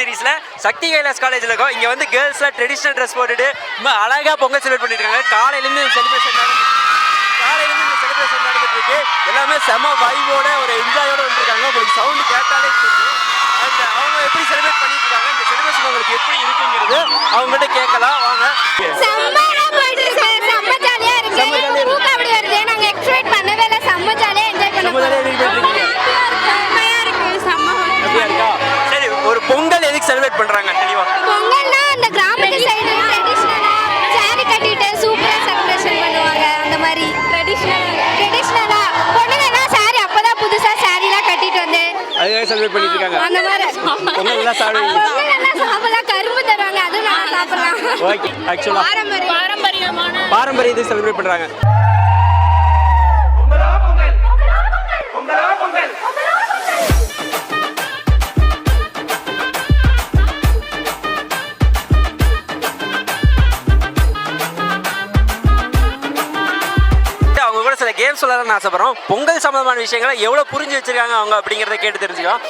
சீரிஸ்ல சக்தி கைலாஸ் காலேஜில் இருக்கோம். இங்கே வந்து கேர்ள்ஸ்லாம் ட்ரெடிஷ்னல் ட்ரெஸ் போட்டுட்டு ரொம்ப அழகாக பொங்கல் செலிப்ரேட் பண்ணிட்டு இருக்காங்க. காலையிலேருந்து இந்த செலிப்ரேஷன் காலையிலேருந்து இந்த செலிப்ரேஷன் நடந்துட்டு இருக்கு. எல்லாமே செம வைபோட ஒரு என்ஜாயோட வந்துருக்காங்க. உங்களுக்கு சவுண்ட் கேட்டாலே தெரியும். அண்ட் அவங்க எப்படி செலிப்ரேட் பண்ணிட்டு இருக்காங்க இந்த செலிப்ரேஷன் உங்களுக்கு எப்படி இருக்குங்கிறது அவங்ககிட்ட கேட்கலாம். வாங்க. செம்ம ஜாலியா இருக்கு. செம்ம jolly ஆ இருக்கு. ஊக்க அப்படி வருது. நாங்க எக்ஸ்பெக்ட் பண்ணவே இல்லை. செம்ம ஜாலியா என்ஜாய் பண்ண செலிப்ரேட் பண்றாங்க தெளிவா. பொங்கல்னா அந்த கிராமத்து சைடு ட்ரெடிஷ்னலா சாரி கட்டிட்டு சூப்பரா செலிப்ரேஷன் பண்ணுவாங்க அந்த மாதிரி. ட்ரெடிஷ்னல் ட்ரெடிஷ்னலா பொண்ணுங்கன்னா சாரி அப்பதான் புதுசா சாரிலாம் கட்டிட்டு வந்து அதுக்காக செலிப்ரேட் பண்ணிட்டு இருக்காங்க. அந்த மாதிரி. பொங்கல் எல்லாம் சாப்பிடுவீங்க பொங்கல் எல்லாம் சாப்பிடலாம் கரும்பு தருவாங்க அதுவும் நல்லா சாப்பிடலாம். ஓகே ஆக்சுவலா பாரம்பரியமான பாரம்பரியத்தை செலிப்ரேட் பண்றாங்க. கேம்ஸ் சொல்லலாம்னு ஆசைப்படுறோம்? பொங்கல் சம்பந்தமான விஷயங்களை எவ்வளவு புரிஞ்சு வச்சிருக்காங்க அவங்க அப்படிங்கறத கேட்டு தெரிஞ்சுக்கலாம்.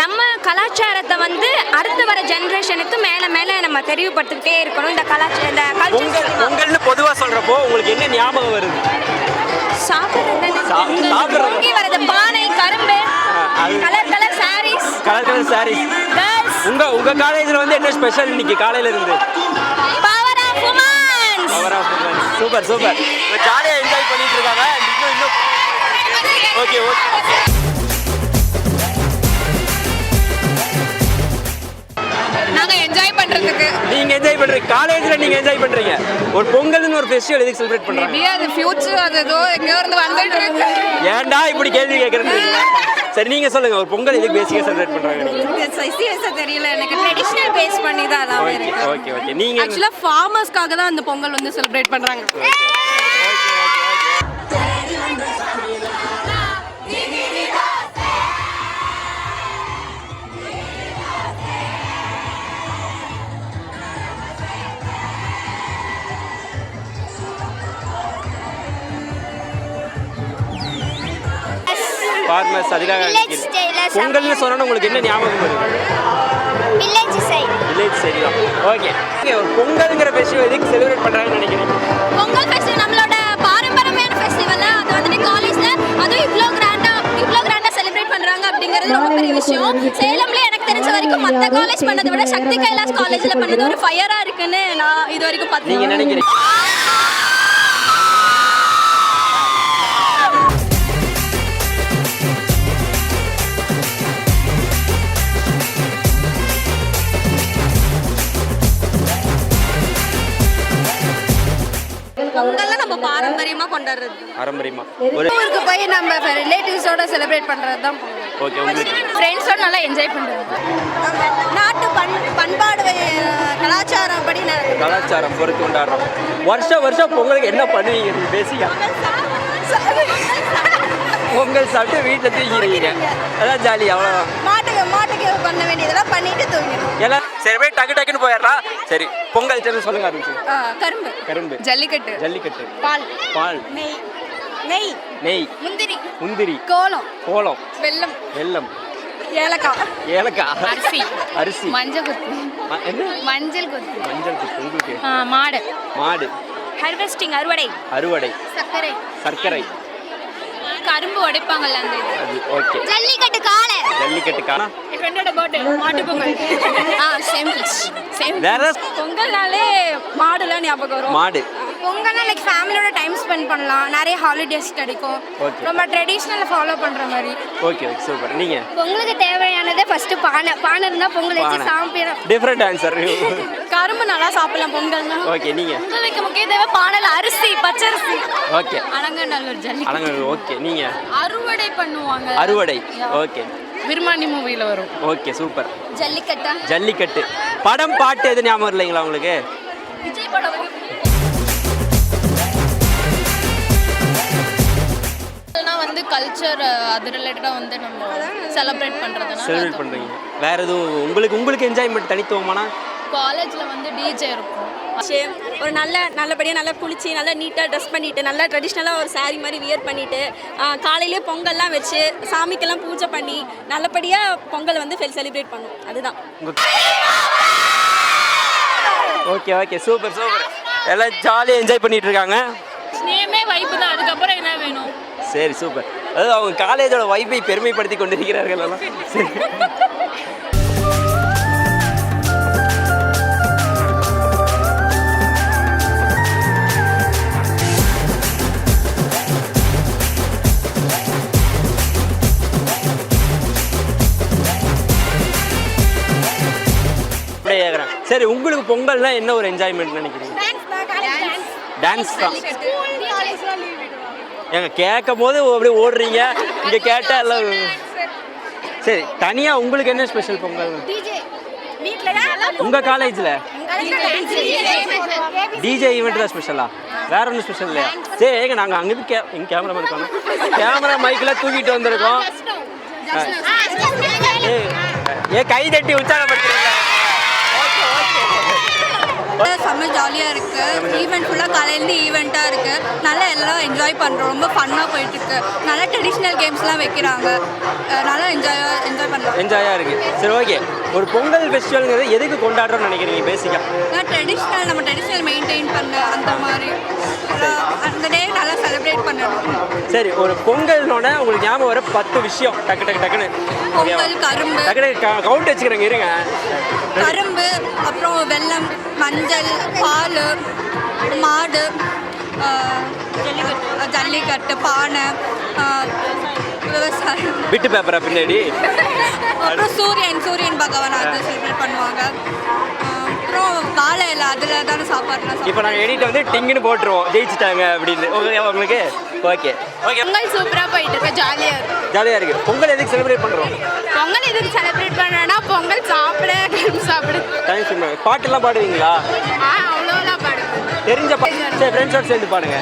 நம்ம கலாச்சாரத்தை வந்து அடுத்து வர ஜென்ரேஷனுக்கு மேலே மேலே நம்ம தெரிவுபடுத்திக்கிட்டே இருக்கணும். இந்த கலாச்சார இந்த பொங்கல் பொங்கல்னு பொதுவா சொல்றப்போ உங்களுக்கு என்ன ஞாபகம் வருது? சாப்பிட்றது வரது பானை கரும்பு colour colour sarees colour colour sarees உங்க உங்க காலேஜ்ல வந்து என்ன ஸ்பெஷல் இன்னைக்கு காலையில இருந்து? Power of womens super super ஜாலியாக என்ஜாய் பண்ணிட்டு இருக்காங்க. இன்னும் இன்னும். ஓகே ஓகே நாங்க என்ஜாய் பண்றதுக்கு. நீங்க என்ஜாய் பண்றீங்க காலேஜ்ல நீங்க என்ஜாய் பண்றீங்க. ஒரு பொங்கல்னு ஒரு ஃபெஸ்டிவல் எதுக்கு செலிப்ரேட் பண்றாங்க? மேபி அது ஃபியூச்சர் அது ஏதோ எங்கேயோ இருந்து வந்துட்டு இருக்கு. ஏன்டா இப்படி கேள்வி கேட்கறீங்க சரி நீங்க சொல்லுங்க ஒரு பொங்கல் எதுக்கு பேசிக்கா செலிப்ரேட் பண்றாங்க? தெரியல எனக்கு ட்ரெடிஷ்னல் பேஸ் பண்ணி தான் எல்லாமே ஓகே இருக்கு. ஓகே ஓகே நீங்க ஆக்சுவலாக ஃபார்மர்ஸ்க்காக தான் அந்த பொங்கல் வந்து செலிப்ரேட் பண்ணுறாங்க ஃபார்மர்ஸ் அதுக்காக பொங்கல்னு சொன்னா உங்களுக்கு என்ன ஞாபகம் வருது வில்லேஜ் சைடு வில்லேஜ் சரி தான். ஓகே ஒரு பொங்கல்ங்கிற ஃபெஸ்டிவல் எதுக்கு செலிப்ரேட் பண்றாங்கன்னு நினைக்கிறீங்க பொங்கல் ஃபெஸ்டிவல் நம்மளோட பாரம்பரியமான ஃபெஸ்டிவல் அது வந்துட்டு காலேஜ்ல அதுவும் இவ்வளோ கிராண்டா இவ்வளோ கிராண்டா செலிப்ரேட் பண்றாங்க அப்படிங்கிறது ரொம்ப பெரிய விஷயம். சேலம்ல எனக்கு தெரிஞ்ச வரைக்கும் மற்ற காலேஜ் பண்ணதை விட சக்தி கைலாஸ் காலேஜ்ல பண்ணது ஒரு ஃபயரா இருக்குன்னு நான் இது வரைக்கும் நீங்க பார்த்தேன் நினைக்கிறீங்க? கொண்டாடுறது? ஒரு ஊருக்கு போய் நம்ம ரிலேட்டிவ்ஸோட செலிப்ரேட் பண்ணுறது தான் பொங்கல் ஓகே உங்களுக்கு ஃப்ரெண்ட்ஸோட நல்லா என்ஜாய் பண்றது. நாட்டு பண் பண்பாடு கலாச்சாரம் படி கலாச்சாரம் பொறுத்து கொண்டாடுறோம். வருஷம் வருஷம் பொங்கலுக்கு என்ன பண்ணுவீங்க? பேசிக்கா பொங்கல் சாப்பிட்டு வீட்டில் தூங்கிடுவீங்க. அதான் ஜாலி அவ்வளோதான் மாட்டுக்கு மாட்டுக்கு பண்ண வேண்டியதெல்லாம் பண்ணிட்டு தூங்கிடும் எல்லாம் சரி போய் டக்கு டக்குன்னு போயிடலாம் சரி பொங்கல் சேர்ந்து சொல்லுங்க ஆரம்பிச்சு கரும்பு. கரும்பு. ஜல்லிக்கட்டு. ஜல்லிக்கட்டு. பால். பால். நெய். நெய். நெய். முந்திரி. முந்திரி. கோலம். கோலம். வெல்லம். வெல்லம். ஏலக்காய். ஏலக்காய் அரிசி. அரிசி. மஞ்சள் குத்து. மஞ்சள் குத்து. மஞ்சள் குத்து. உங்களுக்கு? மாடு. மாடு. ஹார்வெஸ்டிங் அறுவடை. அறுவடை. சர்க்கரை. சர்க்கரை. கரும்பு உடைப்பாங்கல்ல அந்த இது. ஓகே ஜல்லிக்கட்டு. காளை ஜல்லிக்கட்டு காணா என் ஃப்ரெண்டோட பர்த்டே மாட்டு பொங்கல். ஆ சேம் சேம் வேற பொங்கல்னாலே மாடுலாம் ஞாபகம் வரும். மாடு. பொங்கல்னா லைக் ஃபேமிலியோட டைம் ஸ்பெண்ட் பண்ணலாம். நிறைய ஹாலிடேஸ் கிடைக்கும். ரொம்ப ட்ரெடிஷ்னல் ஃபாலோ பண்ணுற மாதிரி. ஓகே ஓகே சூப்பர் நீங்க? பொங்கலுக்கு தேவையானதே ஃபர்ஸ்ட் பானை. பானை இருந்தா பொங்கல் வச்சு. சாம்பிடும் டிஃப்ரெண்ட் ஆன்சர் கரும்பு நல்லா சாப்பிடலாம் பொங்கல்னா. ஓகே நீங்க? பொங்கலுக்கு முக்கிய தேவை பானையில் அரிசி பச்சரிசி. ஓகே அலங்கநல்லூர் ஜல்லி. அலங்க ஓகே நீங்க? அறுவடை பண்ணுவாங்க. அறுவடை. ஓகே விருமாண்டி மூவியில் வரும். Okay super. ஜல்லிக்கட்டா? ஜல்லிக்கட்டு. படம் பாட்டு எது ஞாபகம் இல்லைங்களா உங்களுக்கு? விஜய் படம் வந்து கல்ச்சர் அது ரிலேட்டடாக வந்து நம்ம செலிப்ரேட் பண்ணுறதுனால செலிப்ரேட் பண்றீங்க. வேற எதுவும் உங்களுக்கு உங்களுக்கு என்ஜாய்மெண்ட் தனித்துவமானா? காலேஜில் வந்து டிஜே இருக்கும். ஒரு நல்ல நல்லபடியாக நல்லா குளிச்சு நல்லா நீட்டாக ட்ரெஸ் பண்ணிட்டு நல்லா ட்ரெடிஷ்னலாக ஒரு saree மாதிரி வியர் பண்ணிட்டு ஆ, காலையிலே பொங்கல்லாம் வச்சு சாமிக்கெல்லாம் பூஜை பண்ணி நல்லபடியாக பொங்கல் வந்து செலிப்ரேட் பண்ணும். அதுதான். ஓகே ஓகே சூப்பர் சூப்பர் எல்லாம் ஜாலியாக என்ஜாய் பண்ணிட்டு இருக்காங்க. நேமே வைப்பு தான். அதுக்கப்புறம் என்ன வேணும்? சரி சூப்பர் அதாவது அவங்க காலேஜோட வைப்பை பெருமைப்படுத்தி கொண்டிருக்கிறார்கள் எல்லாம் சரி உங்களுக்கு பொங்கல்னா என்ன ஒரு என்ஜாய்மெண்ட் நினைக்கிறீங்க? டான்ஸ் தான் ஏங்க கேட்கும் போது அப்படியே ஓடுறீங்க. இங்கே கேட்டால் எல்லாம் சரி தனியாக உங்களுக்கு என்ன ஸ்பெஷல் பொங்கல்? உங்கள் காலேஜில் டிஜே ஈவெண்ட் தான் ஸ்பெஷலா வேற ஒன்றும் ஸ்பெஷல் இல்லையா? சரி ஏங்க நாங்கள் அங்கேருந்து கே எங்கள் கேமரா இருக்கோம் கேமரா மைக்கில் தூக்கிட்டு வந்திருக்கோம். ஏ கை தட்டி உற்சாகப்படுத்துறீங்க செம்ம ஜாலியாக இருக்குது ஈவெண்ட் ஃபுல்லாக காலையிலேருந்து ஈவெண்ட்டாக இருக்குது நல்லா எல்லாம் என்ஜாய் பண்ணுறோம் ரொம்ப ஃபன்னாக போயிட்டுருக்கு. நல்லா ட்ரெடிஷ்னல் கேம்ஸ்லாம் வைக்கிறாங்க. நல்லா என்ஜாய் என்ஜாய் பண்ணுறோம் என்ஜாயாக இருக்கு. சரி ஓகே ஒரு பொங்கல் ஃபெஸ்டிவல்ங்கிறது எதுக்கு கொண்டாடுறோம்னு நினைக்கிறீங்க பேசிக்காக ட்ரெடிஷ்னல் நம்ம ட்ரெடிஷ்னல் மெயின்டைன் பண்ண அந்த மாதிரி. அந்த டே நல்லா செலிப்ரேட் பண்ணணும். சரி ஒரு பொங்கல்னோட உங்களுக்கு ஞாபகம் வர பத்து விஷயம். டக்கு டக்கு டக்குன்னு. பொங்கல் கரும்பு. டக்கு டக்கு கவுண்ட் வச்சுக்கிறேங்க இருங்க. கரும்பு அப்புறம் வெல்லம் மஞ்சள் பால் மாடு ஜல்லிக்கட்டு. பானை விவசாயம். விட்டு பேப்பரா பின்னாடி? அப்புறம் சூரியன் சூரியன் பகவான் அது செலிப்ரேட் பண்ணுவாங்க. அஹ் அப்புறம் வாழை இலை அதில் தானே சாப்பாடுலாம் இப்போ நாங்கள் எடிட் வந்து டிங்குன்னு போட்டுருவோம். ஜெயிச்சிட்டாங்க அப்படின்னு. உங்களுக்கு? ஓகே. ஓகே. பொங்கல் சூப்பராக போயிட்டு இருக்கு ஜாலியாக இருக்கு. ஜாலியாக இருக்கு. பொங்கல் எதுக்கு செலிப்ரேட் பண்ணுறோம் பொங்கல் எதுக்கு செலிப்ரேட் பண்ணனா பொங்கல் சாப்பிட கரும்பு சாப்பிடு. தேங்க்ஸ் சொல்லுங்க பாட்டெல்லாம் பாடுவீங்களா? ஆ அவ்வளோலாம் பாடு தெரிஞ்ச பாட்டு சரி ஃப்ரெண்ட்ஸோட சேர்ந்து பாடுங்க.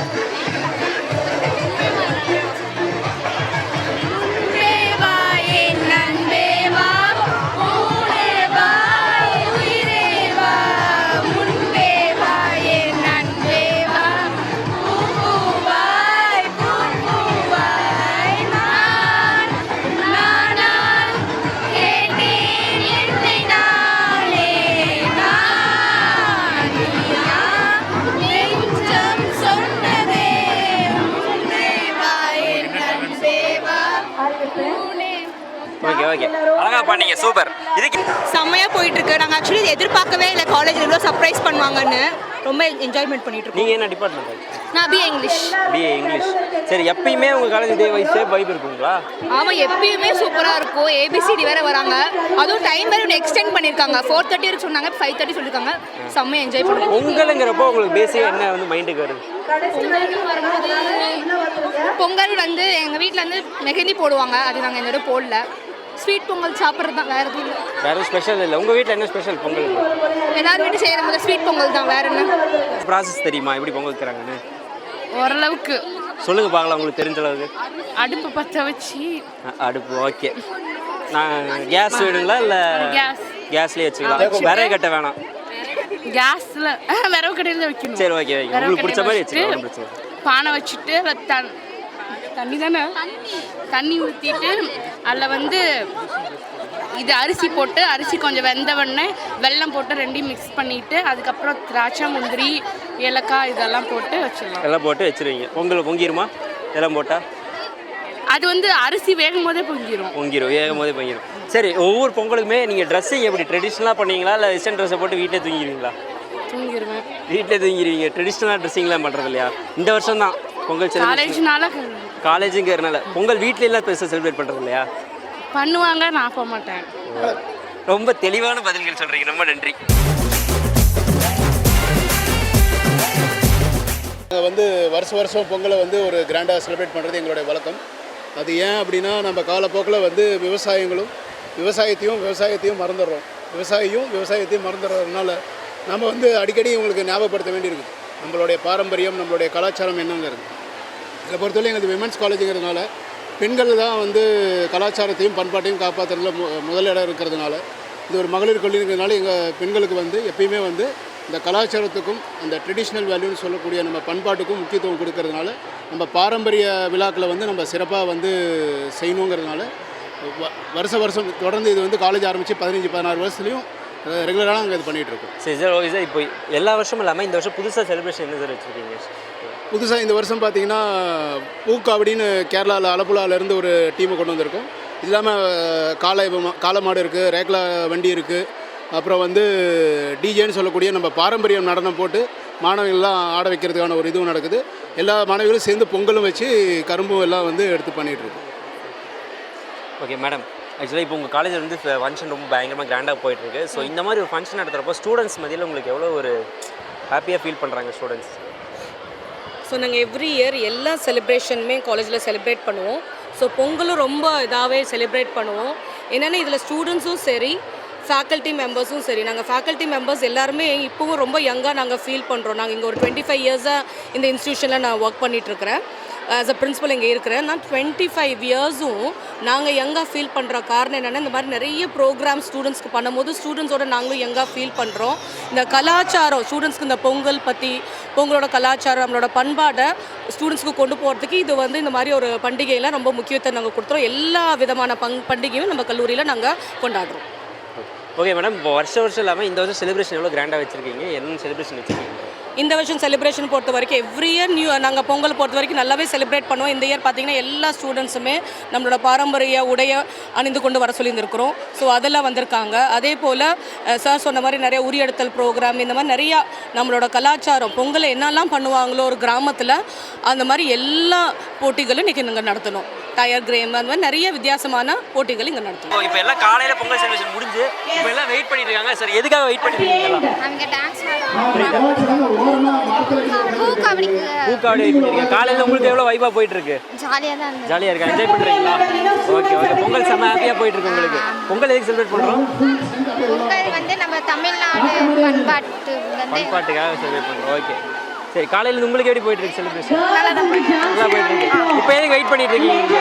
அழகா பண்ணீங்க சூப்பர். இதுக்கு செம்மையாக போயிட்டு இருக்கு நாங்கள் ஆக்சுவலி எதிர்பார்க்கவே இல்லை. காலேஜில் இவ்வளோ சர்ப்ரைஸ் பண்ணுவாங்கன்னு. ரொம்ப என்ஜாய்மெண்ட் பண்ணிட்டு இருக்கோம் நீங்கள் என்ன டிபார்ட்மெண்ட் நான் பிஏ இங்கிலீஷ் பிஏ இங்கிலீஷ் சரி எப்பயுமே உங்கள் காலேஜ் இதே வயசே வைப் இருக்குங்களா? ஆமாம் எப்பயுமே சூப்பராக இருக்கும். ஏபிசிடி வேற வராங்க. அதுவும் டைம் வேறு எக்ஸ்டெண்ட் பண்ணியிருக்காங்க. ஃபோர் தேர்ட்டி வரைக்கும் சொன்னாங்க. ஃபைவ் தேர்ட்டி சொல்லியிருக்காங்க. செம்மையாக என்ஜாய் பண்ணுவோம். பொங்கலுங்கிறப்போ உங்களுக்கு பேசிக்காக என்ன வந்து மைண்டுக்கு வருது? பொங்கல் வந்து எங்கள் வீட்டில் வந்து மெஹந்தி போடுவாங்க. அது நாங்கள் இந்த தடவை போடல. ஸ்வீட் பொங்கல் சாப்பிட்றது தான் வேறு எதுவும் இல்லை. வேற ஸ்பெஷல் இல்லை. உங்கள் வீட்டில் என்ன ஸ்பெஷல் பொங்கல்? எல்லாரும் வீட்டு செய்கிற முதல்ல ஸ்வீட் பொங்கல் தான். வேற என்ன? ப்ராசஸ் தெரியுமா? எப்படி பொங்கல் வைக்கிறாங்கன்னு? ஓரளவுக்கு. சொல்லுங்க பார்க்கலாம். உங்களுக்கு தெரிஞ்ச அளவுக்கு. அடுப்பு பற்ற வச்சு. அடுப்பு ஓகே. நான் கேஸ் வேணுங்களா? இல்லை கேஸ் கேஸ்லேயே வச்சுக்கலாம். விறகு கட்ட வேணாம். கேஸில் விரவு கடையில் வைக்கணும். சரி ஓகே ஓகே. விறகு உங்களுக்கு பிடிச்ச மாதிரி வச்சுக்கலாம். பானை வச்சுட்டு தண்ணி தானே? தண்ணி ஊற்றிட்டு அதில் வந்து இது அரிசி போட்டு அரிசி கொஞ்சம் வெந்த உடனே வெல்லம் போட்டு ரெண்டையும் மிக்ஸ் பண்ணிட்டு அதுக்கப்புறம் திராட்சை முந்திரி ஏலக்காய் இதெல்லாம் போட்டு வச்சிடலாம். எல்லாம் போட்டு வச்சிருவீங்க. பொங்கல் பொங்கிருமா? எல்லாம் போட்டால் அது வந்து அரிசி வேகும் போதே பொங்கிரும். பொங்கிரும். வேகும் போதே பொங்கிரும். சரி ஒவ்வொரு பொங்கலுக்குமே நீங்கள் ட்ரெஸ்ஸிங் எப்படி? ட்ரெடிஷ்னலாக பண்ணீங்களா இல்லை வெஸ்டர்ன் ட்ரெஸ்ஸை போட்டு வீட்டிலே தூங்கிடுவீங்களா? தூங்கிடுவேன் வீட்டிலே தூங்கிடுவீங்க. ட்ரெடிஷ்னலாக ட்ரெஸ்ஸிங்லாம் பண்ணுறது இல்லையா இந்த வருஷம் தான் பொங்கல் காலேஜ்னால காலேஜுங்கிறனால பொங்கல் வீட்டில எல்லாம் பெருசாக செலிப்ரேட் பண்ணுறது இல்லையா பண்ணுவாங்க நான் போக மாட்டேன். ரொம்ப தெளிவான பதில்கள் சொல்கிறீங்க ரொம்ப நன்றி. நாங்கள் வந்து வருஷ வருஷம் பொங்கலை வந்து ஒரு கிராண்டாக செலிப்ரேட் பண்ணுறது எங்களுடைய வழக்கம். அது ஏன் அப்படின்னா நம்ம காலப்போக்கில் வந்து விவசாயங்களும் விவசாயத்தையும் விவசாயத்தையும் மறந்துடுறோம். விவசாயியும் விவசாயத்தையும் மறந்துடுறதுனால நம்ம வந்து அடிக்கடி உங்களுக்கு ஞாபகப்படுத்த வேண்டியிருக்குது. நம்மளுடைய பாரம்பரியம் நம்மளுடைய கலாச்சாரம் என்னங்கிறது. இதை பொறுத்தவரை எங்களுக்கு விமென்ஸ் காலேஜுங்கிறதுனால பெண்கள் தான் வந்து கலாச்சாரத்தையும் பண்பாட்டையும் காப்பாற்றுறதுல மு முதலிடம் இருக்கிறதுனால இது ஒரு மகளிர் கல்விங்கிறதுனால எங்கள் பெண்களுக்கு வந்து எப்பயுமே வந்து இந்த கலாச்சாரத்துக்கும் அந்த ட்ரெடிஷ்னல் வேல்யூன்னு சொல்லக்கூடிய நம்ம பண்பாட்டுக்கும் முக்கியத்துவம் கொடுக்கறதுனால நம்ம பாரம்பரிய விழாக்களை வந்து நம்ம சிறப்பாக வந்து செய்யணுங்கிறதுனால வ- வருஷ வருஷம் தொடர்ந்து இது வந்து காலேஜ் ஆரம்பித்து பதினஞ்சு பதினாறு வருஷத்துலையும் ரெகுலராக நாங்கள் இது பண்ணிகிட்ருக்கோம் சரி சார் ஓகே சார். இப்போ எல்லா வருஷமும் இல்லாமல் இந்த வருஷம் புதுசாக செலிப்ரேஷன் என்ன சார் வச்சுருக்கீங்க? புதுசாக இந்த வருஷம் பார்த்தீங்கன்னா பூக்காவடின்னு கேரளாவில் அலப்புழாவிலேருந்து ஒரு டீமை கொண்டு வந்திருக்கோம். இது இல்லாமல் காளை காளை மாடு இருக்குது ரேக்லா வண்டி இருக்குது அப்புறம் வந்து டிஜேன்னு சொல்லக்கூடிய நம்ம பாரம்பரியம் நடனம் போட்டு மாணவிகள்லாம் ஆட வைக்கிறதுக்கான ஒரு இதுவும் நடக்குது. எல்லா மாணவிகளும் சேர்ந்து பொங்கலும் வச்சு கரும்பும் எல்லாம் வந்து எடுத்து பண்ணிகிட்ருக்கு ஓகே மேடம் ஆக்சுவலாக இப்போ உங்கள் காலேஜில் வந்து ஃபங்க்ஷன் ரொம்ப பயங்கரமாக கிராண்டாக போயிட்டுருக்கு ஸோ இந்த மாதிரி ஒரு ஃபங்க்ஷன் நடத்துகிறப்போ ஸ்டூடெண்ட்ஸ் மதியில் உங்களுக்கு எவ்வளோ ஒரு ஹாப்பியாக ஃபீல் பண்ணுறாங்க ஸ்டூடெண்ட்ஸ் ஸோ நாங்கள் எவ்ரி இயர் எல்லா செலிப்ரேஷனுமே காலேஜில் செலிப்ரேட் பண்ணுவோம். ஸோ பொங்கலும் ரொம்ப இதாகவே செலிப்ரேட் பண்ணுவோம். என்னென்னா இதில் ஸ்டூடெண்ட்ஸும் சரி ஃபேக்கல்ட்டி மெம்பர்ஸும் சரி. நாங்கள் ஃபேக்கல்ட்டி மெம்பர்ஸ் எல்லாருமே இப்போவும் ரொம்ப யங்காக நாங்கள் ஃபீல் பண்ணுறோம் நாங்கள் இங்கே ஒரு டுவெண்ட்டி ஃபைவ் இயர்ஸாக இந்த இன்ஸ்டியூஷனில் நான் ஒர்க் பண்ணிகிட்ருக்கிறேன் ஆஸ் அ பிரின்ஸிபல் இங்கே இருக்கிறேன். நான் டுவெண்ட்டி ஃபைவ் இயர்ஸும் நாங்கள் யங்காக ஃபீல் பண்ணுற காரணம் என்னென்னா இந்த மாதிரி நிறைய ப்ரோக்ராம் ஸ்டூடெண்ட்ஸ்க்கு பண்ணும்போது ஸ்டூடெண்ட்ஸோட நாங்களும் யங்காக ஃபீல் பண்ணுறோம் இந்த கலாச்சாரம் ஸ்டூடெண்ட்ஸ்க்கு இந்த பொங்கல் பற்றி பொங்கலோட கலாச்சாரம் நம்மளோட பண்பாடை ஸ்டூடெண்ட்ஸ்க்கு கொண்டு போகிறதுக்கு இது வந்து இந்த மாதிரி ஒரு பண்டிகையில் ரொம்ப முக்கியத்துவம் நாங்கள் கொடுத்துறோம். எல்லா விதமான பங் பண்டிகையும் நம்ம கல்லூரியில் நாங்கள் கொண்டாடுறோம். ஓகே மேடம் இப்போ வருஷம் வருஷம் இல்லாமல் இந்த வருஷம் செலிப்ரேஷன் எவ்வளோ கிராண்டாக வச்சுருக்கீங்க? என்ன செலிப்ரேஷன் வச்சுருக்கீங்க? இந்த வருஷம் செலிப்ரேஷன் பொறுத்த வரைக்கும் எவ்ரி இயர் நியூ நாங்கள் பொங்கல் பொறுத்த வரைக்கும் நல்லாவே செலிப்ரேட் பண்ணுவோம். இந்த இயர் பார்த்தீங்கன்னா எல்லா ஸ்டூடெண்ட்ஸுமே நம்மளோட பாரம்பரிய உடைய அணிந்து கொண்டு வர சொல்லியிருந்திருக்கிறோம். ஸோ அதெல்லாம் வந்திருக்காங்க. அதே போல் சார் சொன்ன மாதிரி நிறைய உரியெடுத்தல் ப்ரோக்ராம் இந்த மாதிரி நிறையா நம்மளோட கலாச்சாரம் பொங்கலை என்னெல்லாம் பண்ணுவாங்களோ ஒரு கிராமத்தில் அந்த மாதிரி எல்லா போட்டிகளும் இன்றைக்கி நாங்கள் நடத்தணும். டயர் கிரேம் அந்த மாதிரி நிறைய வித்தியாசமான போட்டிகள் இங்கே நடத்தணும் இப்போ எல்லாம் காலையில் பொங்கல் செலிப்ரேஷன் முடிஞ்சு இப்போ எல்லாம் வெயிட் பண்ணிட்டு இருக்காங்க சார் எதுக்காக வெயிட் பண்ணிட்டு இருக்கீங்க? காலையில் உங்களுக்கு எவ்வளோ வைப்பாக போயிட்டு இருக்கு ஜாலியாக ஜாலியாக இருக்கா? என்ஜாய் பண்ணுறீங்களா ஓகே ஓகே பொங்கல் செம்ம ஹாப்பியாக போயிட்டு இருக்கு உங்களுக்கு. பொங்கல் எதுக்கு செலிப்ரேட் பண்ணுறோம் பொங்கல் வந்து நம்ம தமிழ்நாடு பண்பாட்டுக்காக செலிப்ரேட் பண்ணுறோம் ஓகே சரி காலையில் உங்களுக்கு எப்படி போயிட்டு இருக்கு செலிப்ரேஷன் நல்லா போயிட்டு இருக்கு. இப்போ எதுக்கு வெயிட் பண்ணிட்டு இருக்கீங்க?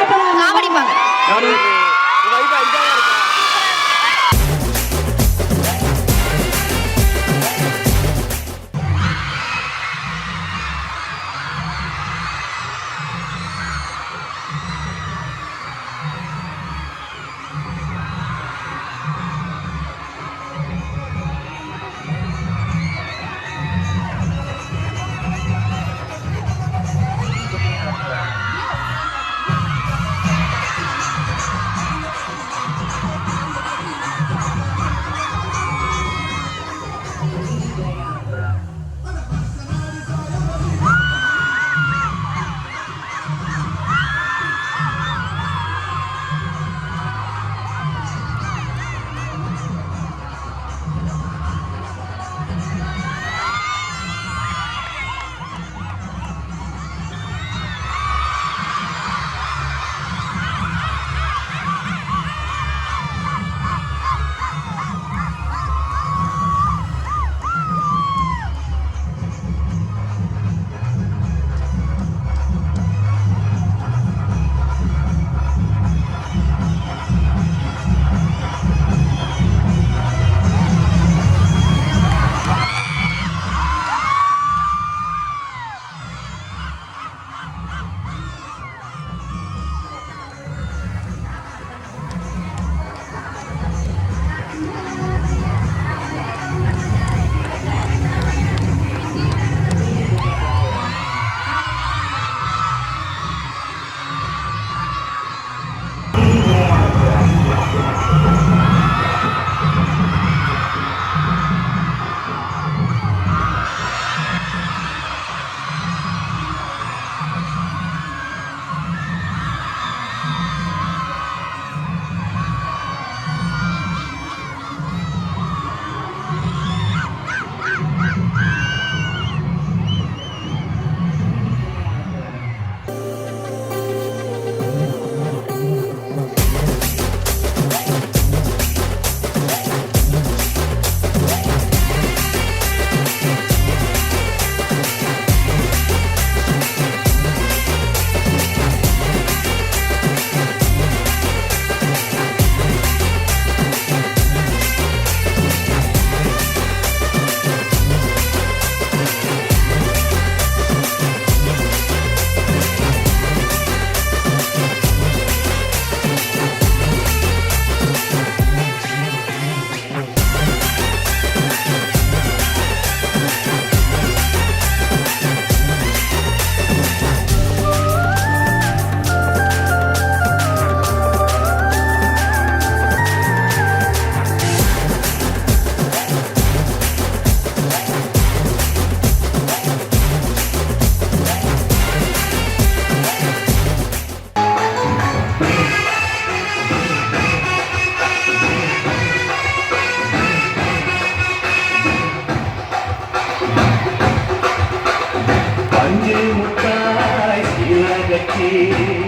Thank you.